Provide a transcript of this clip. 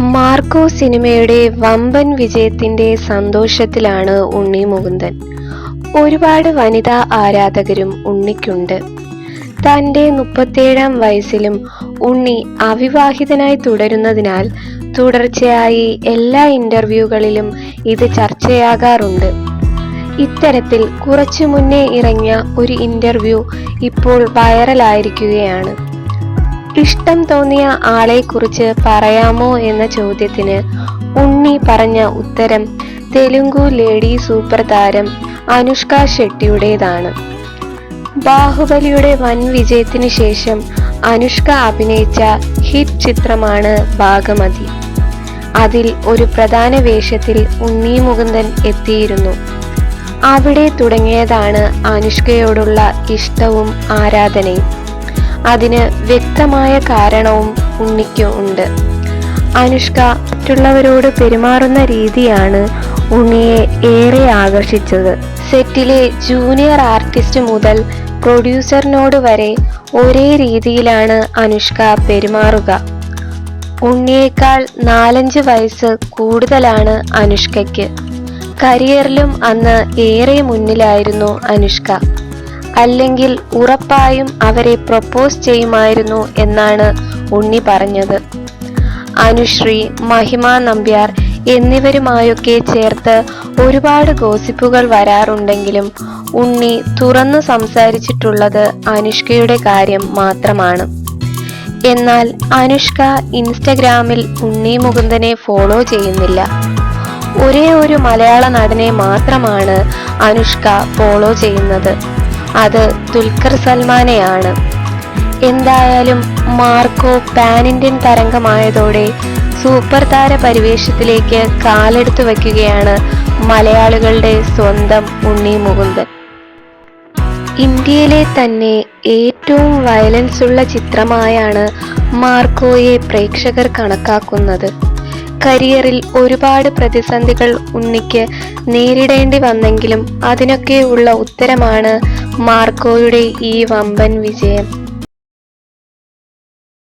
Marco സിനിമയുടെ വമ്പൻ വിജയത്തിന്റെ സന്തോഷത്തിലാണ് ഉണ്ണി മുകുന്ദൻ. ഒരുപാട് വനിതാ ആരാധകരും ഉണ്ണിക്കുണ്ട്. തന്റെ മുപ്പത്തേഴാം വയസ്സിലും ഉണ്ണി അവിവാഹിതനായി തുടരുന്നതിനാൽ തുടർച്ചയായി എല്ലാ ഇന്റർവ്യൂകളിലും ഇത് ചർച്ചയാകാറുണ്ട്. ഇത്തരത്തിൽ കുറച്ചു മുന്നേ ഇറങ്ങിയ ഒരു ഇന്റർവ്യൂ ഇപ്പോൾ വൈറലായിരിക്കുകയാണ്. ഇഷ്ടം തോന്നിയ ആളെക്കുറിച്ച് പറയാമോ എന്ന ചോദ്യത്തിന് ഉണ്ണി പറഞ്ഞ ഉത്തരം തെലുങ്കു ലേഡി സൂപ്പർ താരം അനുഷ്ക ഷെട്ടിയുടേതാണ്. ബാഹുബലിയുടെ വൻ വിജയത്തിന് ശേഷം അനുഷ്ക അഭിനയിച്ച ഹിറ്റ് ചിത്രമാണ് ഭാഗമതി. അതിൽ ഒരു പ്രധാന വേഷത്തിൽ ഉണ്ണി മുകുന്ദൻ എത്തിയിരുന്നു. അവിടെ തുടങ്ങിയതാണ് അനുഷ്കയോടുള്ള ഇഷ്ടവും ആരാധനയും. അതിന് വ്യക്തമായ കാരണവും ഉണ്ണിക്ക് ഉണ്ട്. അനുഷ്ക മറ്റുള്ളവരോട് പെരുമാറുന്ന രീതിയാണ് ഉണ്ണിയെ ഏറെ ആകർഷിച്ചത്. സെറ്റിലെ ജൂനിയർ ആർട്ടിസ്റ്റ് മുതൽ പ്രൊഡ്യൂസറിനോട് വരെ ഒരേ രീതിയിലാണ് അനുഷ്ക പെരുമാറുക. ഉണ്ണിയേക്കാൾ നാലഞ്ച് വയസ്സ് കൂടുതലാണ് അനുഷ്കയ്ക്ക്. കരിയറിലും അന്ന് ഏറെ മുന്നിലായിരുന്നു അനുഷ്ക. അല്ലെങ്കിൽ ഉറപ്പായും അവരെ പ്രപ്പോസ് ചെയ്യുമായിരുന്നു എന്നാണ് ഉണ്ണി പറഞ്ഞത്. അനുശ്രീ മഹിമ നമ്പ്യാർ എന്നിവരുമായൊക്കെ ചേർത്ത് ഒരുപാട് ഗോസിപ്പുകൾ വരാറുണ്ടെങ്കിലും ഉണ്ണി തുറന്നു സംസാരിച്ചിട്ടുള്ളത് അനുഷ്കയുടെ കാര്യം മാത്രമാണ്. എന്നാൽ അനുഷ്ക ഇൻസ്റ്റഗ്രാമിൽ ഉണ്ണി മുകുന്ദനെ ഫോളോ ചെയ്യുന്നില്ല. ഒരേ ഒരു മലയാള നടനെ മാത്രമാണ് അനുഷ്ക ഫോളോ ചെയ്യുന്നത്. അത് ദുൽഖർ സൽമാനെയാണ്. എന്തായാലും മാർക്കോ പാൻ ഇന്ത്യൻ തരംഗമായതോടെ സൂപ്പർ താര പരിവേഷത്തിലേക്ക് കാലെടുത്തു വയ്ക്കുകയാണ് മലയാളികളുടെ സ്വന്തം ഉണ്ണി മുകുന്ദൻ. ഇന്ത്യയിലെ തന്നെ ഏറ്റവും വയലൻസ് ഉള്ള ചിത്രമായാണ് മാർക്കോയെ പ്രേക്ഷകർ കണക്കാക്കുന്നത്. കരിയറിൽ ഒരുപാട് പ്രതിസന്ധികൾ ഉണ്ണിക്ക് നേരിടേണ്ടി വന്നെങ്കിലും അതിനൊക്കെ ഉള്ള ഉത്തരമാണ് മാർക്കോയുടെ ഈ വമ്പൻ വിജയം.